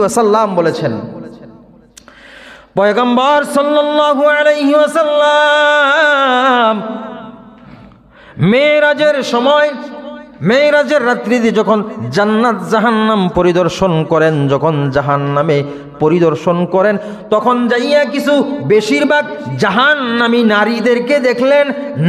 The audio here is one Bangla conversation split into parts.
ওয়াসাল্লাম বলেছেন। পয়গম্বর সাল্লাল্লাহু আলাইহি ওয়াসাল্লাম মেরাজের সময় মেয়েরাজের রাত্রিতে যখন জান্নাত জাহান্নাম পরিদর্শন করেন, যখন জাহান্নামে পরিদর্শন করেন, তখন যাইয়া কিছু বেশিরভাগ জাহান্নামী নারীদেরকে দেখলেন।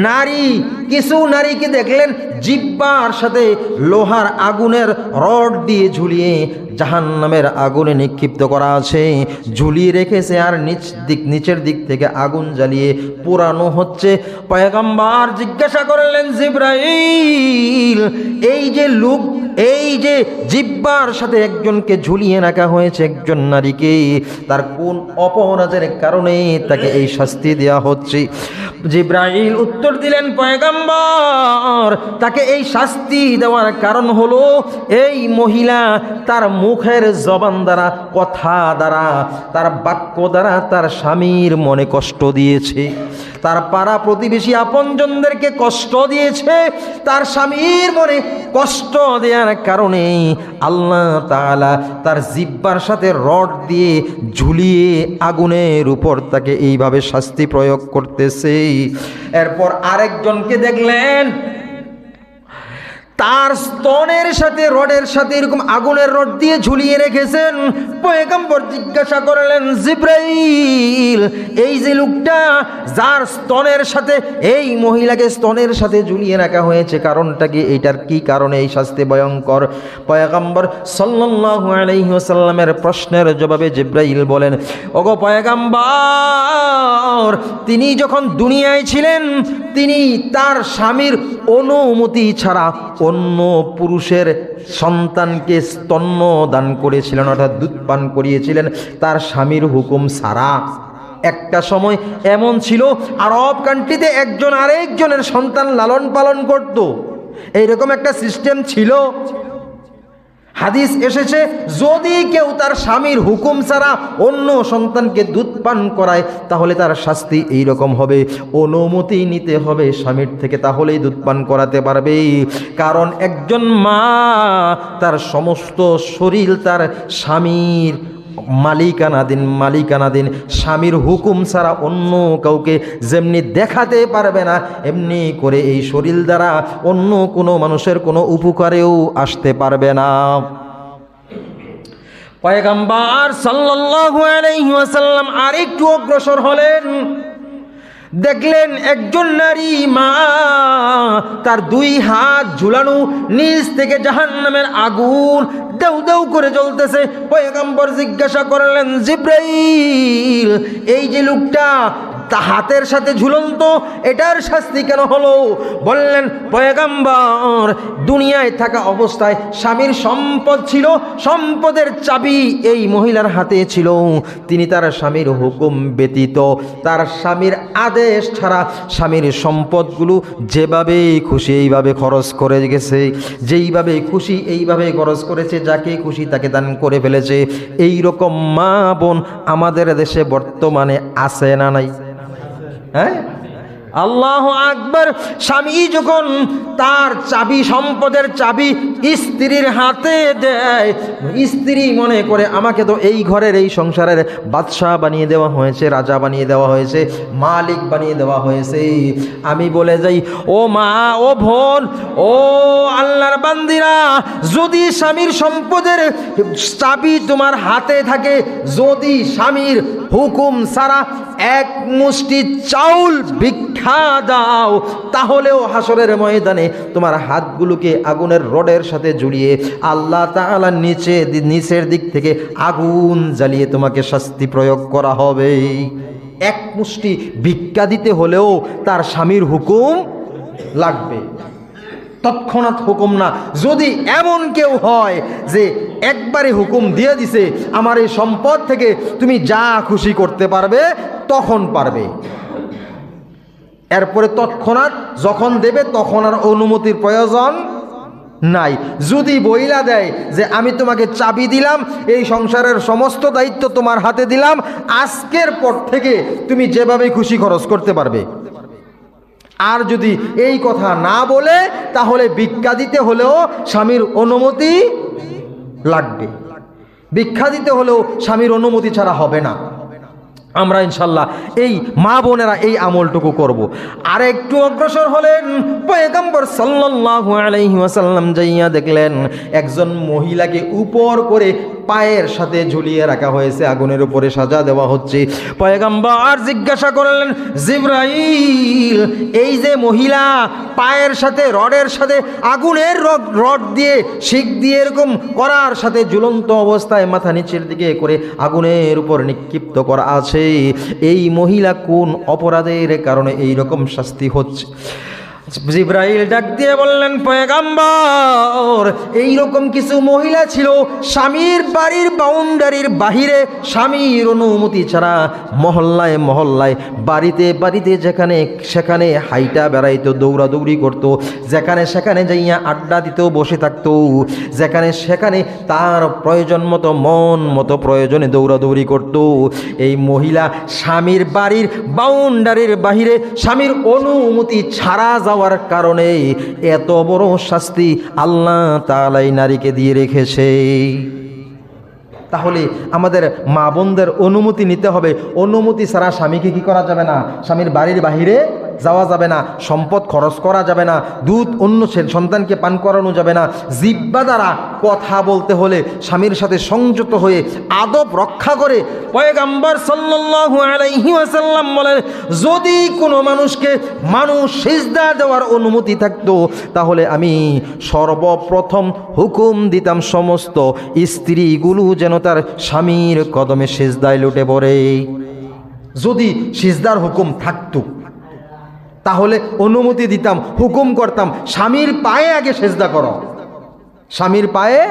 নারী, কিছু নারীকে দেখলেন জিব্বার সাথে লোহার আগুনের রড দিয়ে ঝুলিয়ে জাহান্নামের আগুনে নিক্ষিপ্ত করা আছে। ঝুলিয়ে রেখেছে আর নিচ দিক, নিচের দিক থেকে আগুন জ্বালিয়ে পোড়ানো হচ্ছে। পয়গাম্বার জিজ্ঞাসা করলেন, জিব্রাইল এই যে লোক, এই যে জিব্বার সাথে একজনকে ঝুলিয়ে রাখা হয়েছে একজন নারীকে, তার কোন অপরাধের কারণে তাকে এই শাস্তি দেওয়া হচ্ছে? জিব্রাইল উত্তর দিলেন, পয়গাম্বর, তাকে এই শাস্তি দেওয়ার কারণ হলো, এই মহিলা তার মুখের জবান দ্বারা, কথা দ্বারা, তার বাক্য দ্বারা তার স্বামীর মনে কষ্ট দিয়েছে। তার পাড়া প্রতিবেশী আপনজনদেরকে কষ্ট দিয়েছে, তার স্বামীর মনে কষ্ট দেওয়ার কারণে আল্লাহ তালা তার জিব্বার সাথে রড দিয়ে ঝুলিয়ে আগুনের উপর তাকে এইভাবে শাস্তি প্রয়োগ করতেছে। এরপর আরেকজনকে দেখলেন তার স্তনের সাথে, রডের সাথে এরকম আগুনের রড দিয়ে ঝুলিয়ে রেখেছেন। পয়গম্বর জিজ্ঞাসা করলেন, জিব্রাইল, এই যে লোকটা, যার স্তনের সাথে, এই মহিলাকে স্তনের সাথে ঝুলিয়ে রাখা হয়েছে, কারণটা কি? এইটার কি কারণে এই শাস্তি ভয়ঙ্কর? পয়গম্বর সাল্লাল্লাহু আলাইহি ওয়াসাল্লামের প্রশ্নের জবাবে জিব্রাইল বলেন, ওগো পয়গম্বর, তিনি যখন দুনিয়ায় ছিলেন তিনি তার স্বামীর অনুমতি ছাড়া অন্য পুরুষের সন্তানকে স্তন্য দান করেছিলেন, অর্থাৎ দুধ পান করিয়েছিলেন। তার স্বামীর হুকুম ছাড়া একটা সময় এমন ছিল, আরব কান্ট্রিতে একজন আরেকজনের সন্তান লালন পালন করত। এইরকম একটা সিস্টেম ছিল। হাদিস এসেছে, যদি কেউ তার স্বামীর হুকুম ছাড়া অন্য সন্তানকে দুধ পান করায়, তাহলে তার শাস্তি এই রকম হবে। অনুমতি নিতে হবে স্বামীর থেকে, তাহলেই দুধ পান করাতে পারবে। কারণ একজন মা, তার সমস্ত শরীর তার স্বামীর মালিকানাধীন মালিকানাধীন। স্বামীর হুকুম ছাড়া অন্য কাউকে যেমনি দেখাতে পারবে না, এমনি করে এই শরীর দ্বারা অন্য কোনো মানুষের কোনো উপকারেও আসতে পারবে না। পয়গাম্বার ওয়াসাল্লাম আরেকটু অগ্রসর হলেন। দেখলেন একজন নারী মা, তার দুই হাত ঝুলানো, নিচ থেকে জাহান্নামের আগুন দেউ দেউ করে জ্বলতেছে। পয়গাম্বর জিজ্ঞাসা করলেন জিব্রাইল এই যে লোকটা তা হাতের সাথে ঝুলন্ত, এটার শাস্তি কেন হলো? বললেন, পয়গাম্বর, দুনিয়ায় থাকা অবস্থায় স্বামীর সম্পদ ছিল, সম্পদের চাবি এই মহিলার হাতে ছিল। তিনি তার স্বামীর হুকুম ব্যতীত, তার স্বামীর আদেশ ছাড়া স্বামীর সম্পদগুলো যেভাবে খুশি এইভাবে খরচ করে গেছে, যেইভাবে খুশি এইভাবে খরচ করেছে, যাকে খুশি তাকে দান করে ফেলেছে। এই রকম মা বোন আমাদের দেশে বর্তমানে আছে না নাই? হ্যাঁ আল্লাহ আকবর, স্বামী যখন তার চাবি, সম্পদের চাবি স্ত্রীর হাতে দেয়, স্ত্রী মনে করে, আমাকে তো এই ঘরের, এই সংসারের বাদশাহ বানিয়ে দেওয়া হয়েছে, রাজা বানিয়ে দেওয়া হয়েছে, মালিক বানিয়ে দেওয়া হয়েছে। আমি বলে যাই, ও মা, ও বোন, ও আল্লাহর বান্দিরা, যদি স্বামীর সম্পদের চাবি তোমার হাতে থাকে, যদি স্বামীর হুকুম সারা এক মুষ্টি চাউল ভিক্ষা দাও, তাহলেও হাসরের ময়দানে তোমার হাতগুলোকে আগুনের রডের সাথে জুড়িয়ে আল্লাহ তাআলা নিচে, নিচের দিক থেকে আগুন জ্বালিয়ে তোমাকে শাস্তি প্রয়োগ করা হবে। এক মুষ্টি ভিক্ষা দিতে হলেও তার স্বামীর হুকুম লাগবে। তৎক্ষণাৎ হুকুম না। যদি এমন কেউ হয় যে একবারে হুকুম দিয়ে দিছে, আমার এই সম্পদ থেকে তুমি যা খুশি করতে পারবে, তখন পারবে। এরপরে তৎক্ষণাৎ যখন দেবে তখন আর অনুমতির প্রয়োজন নাই। যদি বইলা দেয় যে আমি তোমাকে চাবি দিলাম, এই সংসারের সমস্ত দায়িত্ব তোমার হাতে দিলাম, আজকের পর থেকে তুমি যেভাবে খুশি খরচ করতে পারবে। আর যদি এই কথা না বলে, তাহলে ভিক্ষা দিতে হলেও স্বামীর অনুমতি লাগবে। ভিক্ষা দিতে হলেও স্বামীর অনুমতি ছাড়া হবে না। আমরা ইনশাল্লাহ এই মা বোনেরা এই আমলটুকু করব। আর একটু অগ্রসর হলেন, পয়গম্বর সাল্লাহ আলহিম সাল্লাম যাইয়া দেখলেন, একজন মহিলাকে উপর করে পায়ের সাথে ঝুলিয়ে রাখা হয়েছে, আগুনের উপরে সাজা দেওয়া হচ্ছে। পয়গম্বর জিজ্ঞাসা করলেন, জিব্রাইল, এই যে মহিলা পায়ের সাথে, রডের সাথে, আগুনের রড রড দিয়ে শিক দিয়ে এরকম করার সাথে ঝুলন্ত অবস্থায় মাথা নিচের দিকে করে আগুনের উপর নিক্ষিপ্ত করা আছে, এই মহিলা কোন অপরাধের কারণে এই রকম শাস্তি হচ্ছে? জিব্রাইল ডাক দিয়ে বললেন, পয়গাম্বর, এইরকম কিছু মহিলা ছিল, স্বামীর বাড়ির বাউন্ডারির বাহিরে স্বামীর অনুমতি ছাড়া মহল্লায় মহল্লায়, বাড়িতে বাড়িতে যেখানে সেখানে হাইটা বেড়াইতো, দৌড়াদৌড়ি করতো, যেখানে সেখানে যাইয়া আড্ডা দিতেও বসে থাকতো, যেখানে সেখানে তার প্রয়োজন মতো, মন মতো প্রয়োজনে দৌড়াদৌড়ি করত, এই মহিলা স্বামীর বাড়ির বাউন্ডারির বাহিরে স্বামীর অনুমতি ছাড়া যাওয়ার কারণে এত বড় শাস্তি আল্লাহ তালাই নারীকে দিয়ে রেখেছে। তাহলে আমাদের মা বোনদের অনুমতি নিতে হবে। অনুমতি ছাড়া স্বামীকে কি করা যাবে না? স্বামীর বাড়ির বাহিরে যাওয়া যাবে না, সম্পদ খরচ করা যাবে না দুধ অন্য সন্তানকে পান করানো যাবে না। জিব্বা দ্বারা কথা বলতে হলে স্বামীর সাথে সংযত হয়ে আদব রক্ষা করে পয়গাম্বর সাল্লাল্লাহু আলাইহি বলেন, যদি কোনো মানুষকে মানুষ সিজদা দেওয়ার অনুমতি থাকতো, তাহলে আমি সর্বপ্রথম হুকুম দিতাম সমস্ত স্ত্রীগুলো যেন তার স্বামীর কদমে সিজদায় লুটে পড়ে। যদি সিজদার হুকুম থাকতো তাহলে অনুমতি দিতাম, হুকুম করতাম, স্বামীর পায়ে আগে সেজদা করো। স্বামীর পায়ে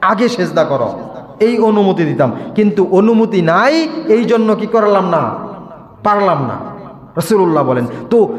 আগে সেজদা করো। এই অনুমতি দিতাম। কিন্তু অনুমতি নাই এই জন্য কি করালাম না? পারলাম না। রসুল্লাহ বলেন, তো